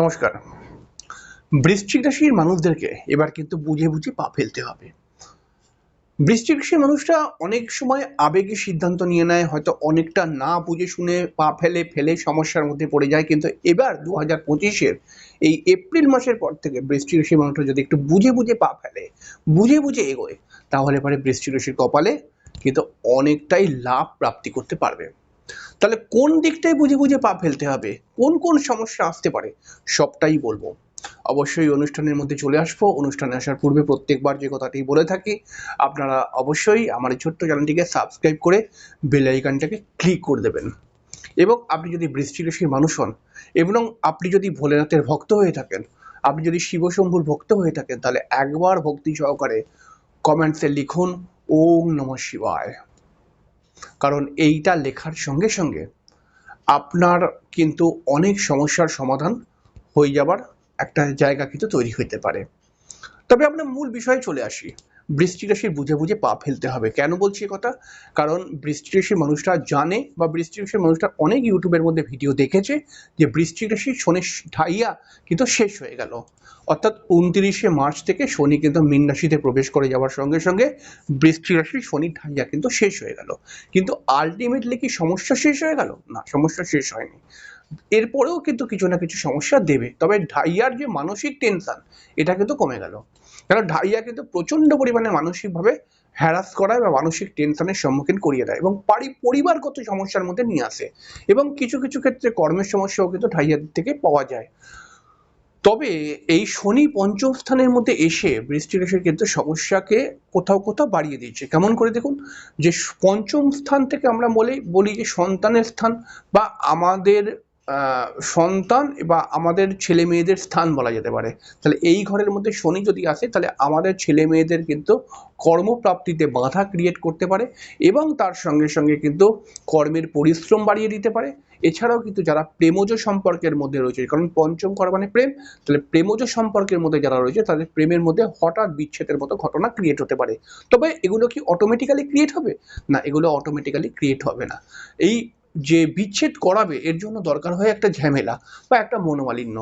নমস্কার। বৃশ্চিক রাশির মানুষদেরকে এবার কিন্তু বুঝে বুঝে পা ফেলতে হবে। বৃশ্চিক রাশির মানুষরা অনেক সময় আবেগী সিদ্ধান্ত নিয়ে নেয়, হয়তো অনেকটা না বুঝে শুনে পা ফেলে ফেলে সমস্যার মধ্যে পড়ে যায়। কিন্তু এবার দু হাজার পঁচিশের এই এপ্রিল মাসের পর থেকে বৃষ্টি রাশির মানুষরা যদি একটু বুঝে বুঝে পা ফেলে, বুঝে বুঝে এগোয়, তাহলে পরে বৃষ্টি রাশির কপালে কিন্তু অনেকটাই লাভ প্রাপ্তি করতে পারবে। তাহলে কোন দিকটাই বুঝে বুঝে পা ফেলতে হবে? কোন কোন সমস্যা আসতে পারে? সবটাই বলব। অবশ্যই অনুষ্ঠানের মধ্যে চলে আসব। অনুষ্ঠানে আসার পূর্বে প্রত্যেকবার যে কথাটি বলে থাকি, আপনারা অবশ্যই আমার ছোট্ট চ্যানেলটিকে সাবস্ক্রাইব করে বেল আইকনটাকে ক্লিক করে দেবেন। এবং আপনি যদি বৃষ্টি রাশির মানুষ হন, এবং আপনি যদি ভোলেনাথের ভক্ত হয়ে থাকেন, আপনি যদি শিবশম্ভুর ভক্ত হয়ে থাকেন, তাহলে একবার ভক্তি সহকারে কমেন্টসে লিখুন, ওম নমঃ শিবায়। কারণ এইটা লেখার সঙ্গে সঙ্গে আপনার কিন্তু অনেক সমস্যার সমাধান হয়ে যাবার একটা জায়গা কিন্তু তৈরি হতে পারে। তবে আমরা মূল বিষয়ে চলে আসি। বৃষ্টি রাশির বুঝে বুঝে পা ফেলতে হবে। কেন বলছি কথা? কারণ বৃষ্টি রাশির মানুষরা জানে বা বৃষ্টি রাশির মানুষরা অনেক ইউটিউবের মধ্যে ভিডিও দেখেছে যে বৃষ্টি রাশির শনির ঢাইয়া কিন্তু শেষ হয়ে গেল। অর্থাৎ উনত্রিশে মার্চ থেকে শনি কিন্তু মীন রাশিতে প্রবেশ করে যাওয়ার সঙ্গে সঙ্গে বৃষ্টি রাশির শনির ঢাইয়া কিন্তু শেষ হয়ে গেল। কিন্তু আলটিমেটলি কি সমস্যা শেষ হয়ে গেল? না, সমস্যা শেষ হয়নি। এরপরেও কিন্তু কিছু না কিছু সমস্যা দেবে। তবে ঢাইয়ার যে মানসিক টেনশন এটা কিন্তু কমে গেল। কারণ ঢাইয়া কিন্তু প্রচণ্ড পরিমাণে মানসিকভাবে হ্যারাস করায় বা মানসিক টেনশনের সম্মুখীন করিয়ে দেয় এবং পারি পরিবারগত সমস্যার মধ্যে নিয়ে আসে এবং কিছু কিছু ক্ষেত্রে কর্মের সমস্যাও কিন্তু ঢাইয়ার থেকে পাওয়া যায়। তবে এই শনি পঞ্চম স্থানের মধ্যে এসে বৃষ্টি রাশির কিন্তু সমস্যাকে কোথাও কোথাও বাড়িয়ে দিচ্ছে কেমন করে দেখুন? যে পঞ্চম স্থান থেকে আমরা বলি বলি যে সন্তানের স্থান বা আমাদের সন্তান বা আমাদের ছেলে মেয়েদের স্থান বলা যেতে পারে। তাহলে এই ঘরের মধ্যে শনি যদি আসে, তাহলে আমাদের ছেলে মেয়েদের কিন্তু কর্মপ্রাপ্তিতে বাধা ক্রিয়েট করতে পারে এবং তার সঙ্গে সঙ্গে কিন্তু কর্মের পরিশ্রম বাড়িয়ে দিতে পারে। এছাড়াও কিন্তু যারা প্রেমজ সম্পর্কের মধ্যে রয়েছে, কারণ পঞ্চম ঘর মানে প্রেম, তাহলে প্রেমজ সম্পর্কের মধ্যে যারা রয়েছে, তাদের প্রেমের মধ্যে হঠাৎ বিচ্ছেদের মতো ঘটনা ক্রিয়েট হতে পারে। তবে এগুলো কি অটোমেটিক্যালি ক্রিয়েট হবে? না, এগুলো অটোমেটিক্যালি ক্রিয়েট হবে না। এই যে বিচ্ছেদ করাবে, এর জন্য দরকার হয় একটা ঝামেলা বা একটা মনোমালিন্য।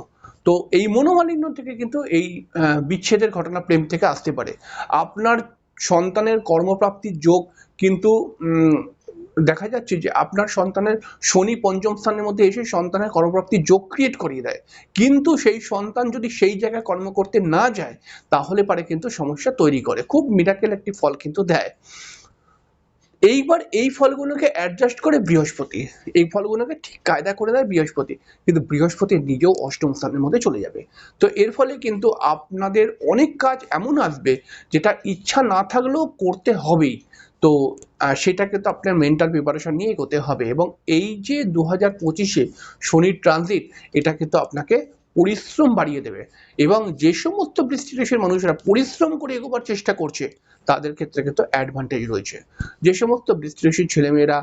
তো এই মনোমালিন্য থেকে কিন্তু এই বিচ্ছেদের ঘটনা প্রেম থেকে আসতে পারে। আপনার সন্তানের কর্মপ্রাপ্তির যোগ কিন্তু দেখা যাচ্ছে যে আপনার সন্তানের শনি পঞ্চম স্থানের মধ্যে এসে সন্তানের কর্মপ্রাপ্তির যোগ ক্রিয়েট করিয়ে দেয়। কিন্তু সেই সন্তান যদি সেই জায়গায় কর্ম করতে না যায়, তাহলে পারে কিন্তু সমস্যা তৈরি করে। খুব মিরাকেল একটি ফল কিন্তু দেয়। এইবার এই ফলগুলোকে অ্যাডজাস্ট করে বৃহস্পতি। এই ফলগুলোকে ঠিক কায়দা করে দেয় বৃহস্পতি। কিন্তু বৃহস্পতি নিজেও অষ্টম স্থানের মধ্যে চলে যাবে। তো এর ফলে কিন্তু আপনাদের অনেক কাজ এমন আসবে যেটা ইচ্ছা না থাকলেও করতে হবেই। তো আহ, সেটা কিন্তু আপনার মেন্টাল প্রিপারেশন নিয়ে এগোতে হবে। এবং এই যে দু হাজার পঁচিশে শনির ট্রানজিট এটা কিন্তু আপনাকে পরিশ্রম বাড়িয়ে দেবে এবং যে সমস্ত বৃষ্টি দেশের মানুষরা পরিশ্রম করে এগোবার চেষ্টা করছে, তাদের ক্ষেত্রে কিন্তু অ্যাডভান্টেজ রয়েছে। যে সমস্ত বৃষ্টি দেশের ছেলেমেয়েরা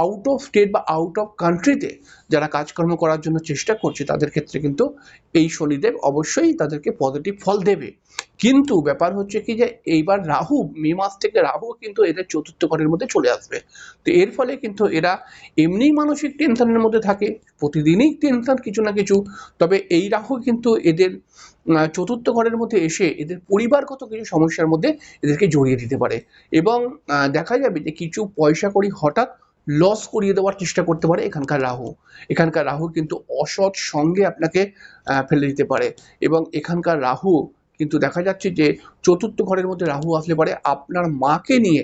আউট অফ স্টেট বা আউট অফ কান্ট্রিতে যারা কাজকর্ম করার জন্য চেষ্টা করছে, তাদের ক্ষেত্রে কিন্তু এই শনিদেব অবশ্যই তাদেরকে পজিটিভ ফল দেবে। কিন্তু ব্যাপার হচ্ছে কি যে, এইবার রাহু, মে মাস থেকে রাহু কিন্তু এদের চতুর্থ ঘরের মধ্যে চলে আসবে। তো এর ফলে কিন্তু এরা এমনিই মানসিক টেনশনের মধ্যে থাকে, প্রতিদিনই টেনশন কিছু না কিছু। তবে এই রাহু কিন্তু এদের চতুর্থ ঘরের মধ্যে এসে এদের পরিবারগত কিছু সমস্যার মধ্যে এদেরকে জড়িয়ে দিতে পারে। এবং দেখা যাবে যে কিছু পয়সা করি হঠাৎ লস করিয়ে দেওয়ার চেষ্টা করতে পারে এখানকার রাহু। এখানকার রাহু কিন্তু অসৎ সঙ্গে আপনাকে ফেলে দিতে পারে। এবং এখানকার রাহু কিন্তু দেখা যাচ্ছে যে চতুর্থ ঘরের মধ্যে রাহু আসলে পারে। আপনার মাকে নিয়ে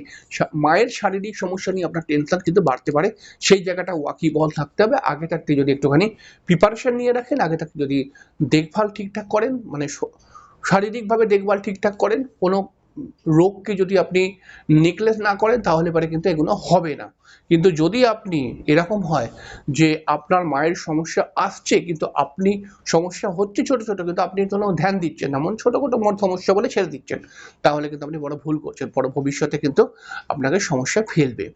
মায়ের শারীরিক সমস্যা নিয়ে আপনার টেনশন কিন্তু বাড়তে পারে। সেই জায়গাটা ওয়াকিবল থাকতে হবে। আগে থাকতে যদি একটুখানি প্রিপারেশন নিয়ে রাখেন, আগে থাকতে যদি দেখভাল ঠিকঠাক করেন মানে শারীরিকভাবে দেখভাল ঠিকঠাক করেন, কোনো রোগকে যদি আপনি নেকলেস না করেন, তাহলে পরে কিন্তু এগুলো হবে না। কিন্তু যদি আপনি এরকম হয় যে আপনার মায়ের সমস্যা আসছে, কিন্তু আপনি সমস্যা হচ্ছে ছোট ছোট, কিন্তু আপনি কোনো ধ্যান দিচ্ছেন এমন ছোট ছোট মোট সমস্যা বলে ছেড়ে দিচ্ছেন, তাহলে কিন্তু আপনি বড় ভুল করছেন বড় ভবিষ্যতে কিন্তু আপনাকে সমস্যা ফেলবে।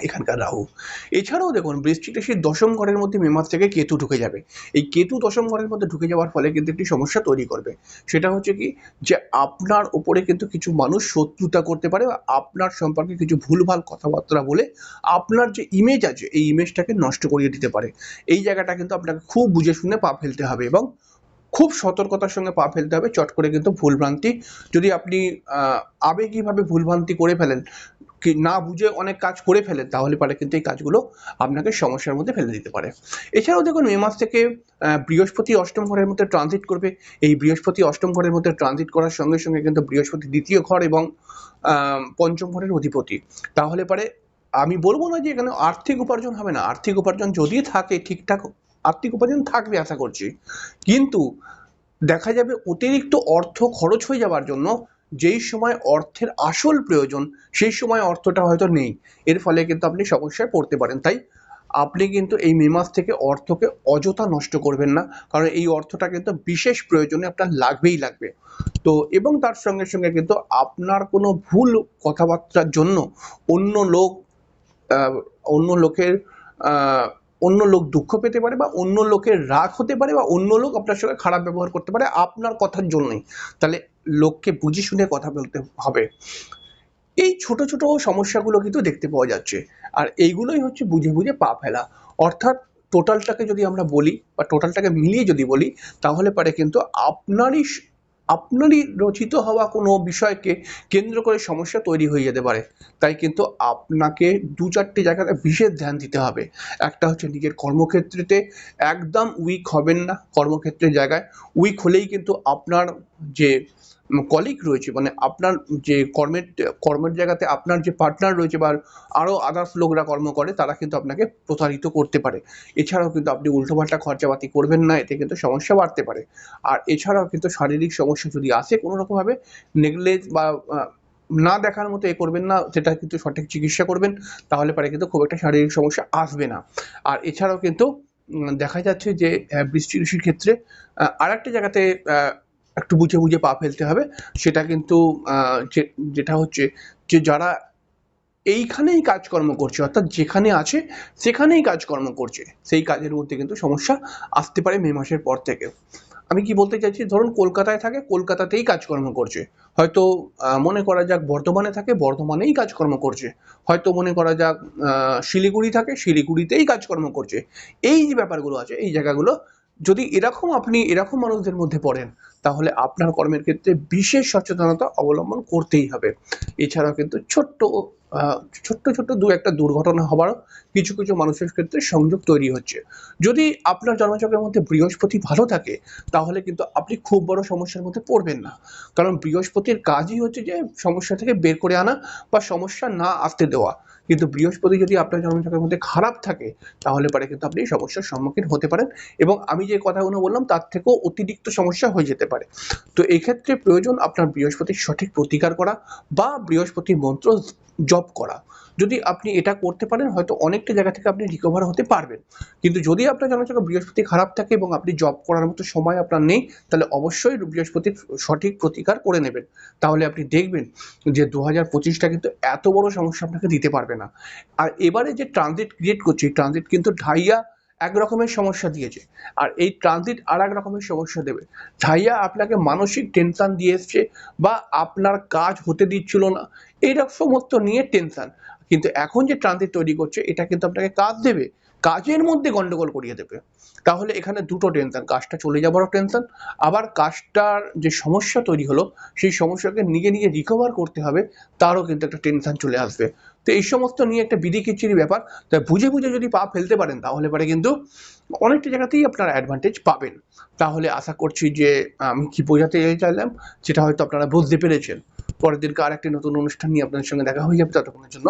এখানকার রাহু। এছাড়াও দেখুন, বৃশ্চিক রাশির দশম ঘরের মধ্যে মে মাস থেকে কেতু ঢুকে যাবে। এই কেতু দশম ঘরের মধ্যে ঢুকে যাওয়ার ফলে কিন্তু একটি সমস্যা তৈরি করবে। সেটা হচ্ছে কি যে, আপনার ওপরে কিন্তু কিছু মানুষ শত্রুতা করতে পারে বা আপনার সম্পর্কে কিছু ভুলভাল কথাবার্তা বলে আপনার যে ইমেজ আছে, এই ইমেজটাকে নষ্ট করিয়ে দিতে পারে। এই জায়গাটা কিন্তু আপনাকে খুব বুঝে শুনে পা ফেলতে হবে এবং খুব সতর্কতার সঙ্গে পা ফেলতে হবে, চট করে কিন্তু ভুলভ্রান্তি যদি আপনি আবেগীভাবে ভুলভ্রান্তি করে ফেলেন, কি না বুঝে অনেক কাজ করে ফেলেন, তাহলে পারে কিন্তু এই কাজগুলো আপনাকে সমস্যার মধ্যে ফেলে দিতে পারে। এছাড়াও দেখুন, মে মাস থেকে বৃহস্পতি অষ্টম ঘরের মধ্যে ট্রানজিট করবে। এই বৃহস্পতি অষ্টম ঘরের মধ্যে ট্রানজিট করার সঙ্গে সঙ্গে কিন্তু বৃহস্পতি দ্বিতীয় ঘর এবং পঞ্চম ঘরের অধিপতি। তাহলে পারে, আমি বলব না যে এখানে আর্থিক উপার্জন হবে না। আর্থিক উপার্জন যদি থাকে ঠিকঠাক আর্থিক উপার্জন থাকবে আশা করছি। কিন্তু দেখা যাবে অতিরিক্ত অর্থ খরচ হয়ে যাওয়ার জন্য যেই সময় অর্থের আসল প্রয়োজন, সেই সময় অর্থটা হয়তো নেই। এর ফলে কিন্তু আপনি সমস্যায় পড়তে পারেন। তাই আপনি কিন্তু এই মে মাস থেকে অর্থকে অযথা নষ্ট করবেন না, কারণ এই অর্থটা কিন্তু বিশেষ প্রয়োজনে আপনার লাগবেই লাগবে। তো এবং তার সঙ্গে সঙ্গে কিন্তু আপনার কোনো ভুল কথাবার্তার জন্য অন্য লোক অন্য লোকের অন্য লোক দুঃখ পেতে পারে বা অন্য লোকের রাগ হতে পারে বা অন্য লোক আপনার সঙ্গে খারাপ ব্যবহার করতে পারে, আপনার কথার জন্যই তাহলে লোককে বুঝে শুনে কথা বলতে হবে। এই ছোট ছোট সমস্যাগুলো কিন্তু দেখতে পাওয়া যাচ্ছে। আর এইগুলোই হচ্ছে বুঝে বুঝে পা ফেলা। অর্থাৎ টোটালটাকে যদি আমরা বলি বা টোটালটাকে মিলিয়ে যদি বলি, তাহলে পারে কিন্তু আপনারই আপনারই রচিত হওয়া কোনো বিষয়কে কেন্দ্র করে সমস্যা তৈরি হয়ে যেতে পারে। তাই কিন্তু আপনাকে দু চারটে জায়গাতে বিশেষ ধ্যান দিতে হবে। একটা হচ্ছে নিজের কর্মক্ষেত্রেতে একদম উইক হবেন না। কর্মক্ষেত্রের জায়গায় উইক হলেই কিন্তু আপনার যে কলিগ রয়েছে মানে আপনার যে কর্মের কর্মের জায়গাতে আপনার যে পার্টনার রয়েছে বা আরও আদার্স লোকরা কর্ম করে, তারা কিন্তু আপনাকে প্রতারিত করতে পারে। এছাড়াও কিন্তু আপনি উল্টোপাল্টা খরচাপাতি করবেন না, এতে কিন্তু সমস্যা বাড়তে পারে। আর এছাড়াও কিন্তু শারীরিক সমস্যা যদি আসে কোনো রকমভাবে নেগলেজ বা না দেখার মতো এ করবেন না, সেটা কিন্তু সঠিক চিকিৎসা করবেন, তাহলে পারে কিন্তু খুব একটা শারীরিক সমস্যা আসবে না। আর এছাড়াও কিন্তু দেখা যাচ্ছে যে বৃষ্টি ঋষির ক্ষেত্রে আর একটা জায়গাতে একটু বুঝে বুঝে পা ফেলতে হবে। সেটা কিন্তু যেটা হচ্ছে যে, যারা এইখানেই কাজকর্ম করছে, অর্থাৎ যেখানে আছে, সেখানেই কাজকর্ম করছে, সেই কাজের মধ্যে কিন্তু সমস্যা আসতে পারে মে মাসের পর থেকে। আমি কি বলতে চাইছি, ধরুন কলকাতায় থাকে, কলকাতাতেই কাজকর্ম করছে। হয়তো মনে করা যাক বর্ধমানে থাকে, বর্ধমানেই কাজকর্ম করছে। হয়তো মনে করা যাক শিলিগুড়ি থাকে, শিলিগুড়িতেই কাজকর্ম করছে। এই যে ব্যাপারগুলো আছে, এই জায়গাগুলো যদি এরকম আপনি এরকম মানুষদের মধ্যে পড়েন, তাহলে আপনার কর্মের ক্ষেত্রে বিশেষ সচেতনতা অবলম্বন করতেই হবে। এছাড়াও কিন্তু ছোট্ট ছোট্ট ছোট্ট দু একটা দুর্ঘটনা হওয়ারও কিছু কিছু মানুষের ক্ষেত্রে সংযোগ তৈরি হচ্ছে। যদি আপনার জন্মচক্রের মধ্যে বৃহস্পতি ভালো থাকে, তাহলে কিন্তু আপনি খুব বড় সমস্যার মধ্যে পড়বেন না। কারণ বৃহস্পতির কাজই হচ্ছে যে সমস্যা থেকে বের করে আনা বা সমস্যা না আসতে দেওয়া। কিন্তু বৃহস্পতি যদি আপনার জন্মচক্রের মধ্যে খারাপ থাকে, তাহলে পরে কিন্তু আপনি সমস্যার সম্মুখীন হতে পারেন এবং আমি যে কথাগুলো বললাম, তার থেকেও অতিরিক্ত সমস্যা হয়ে যেতে পারে। তো এক্ষেত্রে প্রয়োজন আপনার বৃহস্পতির সঠিক প্রতিকার করা বা বৃহস্পতি মন্ত্র জপ করা। যদি আপনি এটা করতে পারেন, হয়তো অনেকটা জায়গা থেকে আপনি রিকভার হতে পারবেন। কিন্তু যদি আপনার জনসংখ্যা বৃহস্পতি খারাপ থাকে এবং আপনি জব করার মতো সময় আপনার নেই, তাহলে অবশ্যই বৃহস্পতির সঠিক প্রতিকার করে নেবেন। তাহলে আপনি দেখবেন যে দু হাজার পঁচিশটা কিন্তু এত বড় সমস্যা আপনাকে দিতে পারবে না। আর এবারে যে ট্রানজিট ক্রিয়েট করছে ট্রানজিট কিন্তু ঢাইয়া এক রকমের সমস্যা দিয়েছে। আর এই ট্রানজিট আর এক রকমের সমস্যা দেবে। ছাইয়া আপনাকে মানসিক টেনশান দিয়ে এসছে বা আপনার কাজ হতে দিচ্ছিল না এইরকম সমস্ত নিয়ে টেনশান কিন্তু এখন যে ট্রানজিট তৈরি করছে, এটা কিন্তু আপনাকে কাজ দেবে। কাজের মধ্যে গন্ডগোল করিয়ে দেবে, তাহলে এখানে দুটো টেনশন কাজটা চলে যাবারও টেনশন আবার কাজটার যে সমস্যা তৈরি হলো, সেই সমস্যাকে নিজে নিজে রিকভার করতে হবে, তারও কিন্তু একটা টেনশন চলে আসবে। তো এই সমস্ত নিয়ে একটা বিধি খিচুড়ি ব্যাপার, তাই বুঝে বুঝে যদি পা ফেলতে পারেন, তাহলে পরে কিন্তু অনেকটা জায়গাতেই আপনারা অ্যাডভান্টেজ পাবেন। তাহলে আশা করছি যে, আমি কি বোঝাতে চাইলাম, সেটা হয়তো আপনারা বুঝতে পেরেছেন। পরের দিনকে আরেকটি নতুন অনুষ্ঠান নিয়ে আপনাদের সঙ্গে দেখা হয়ে যাবে ততক্ষণের জন্য।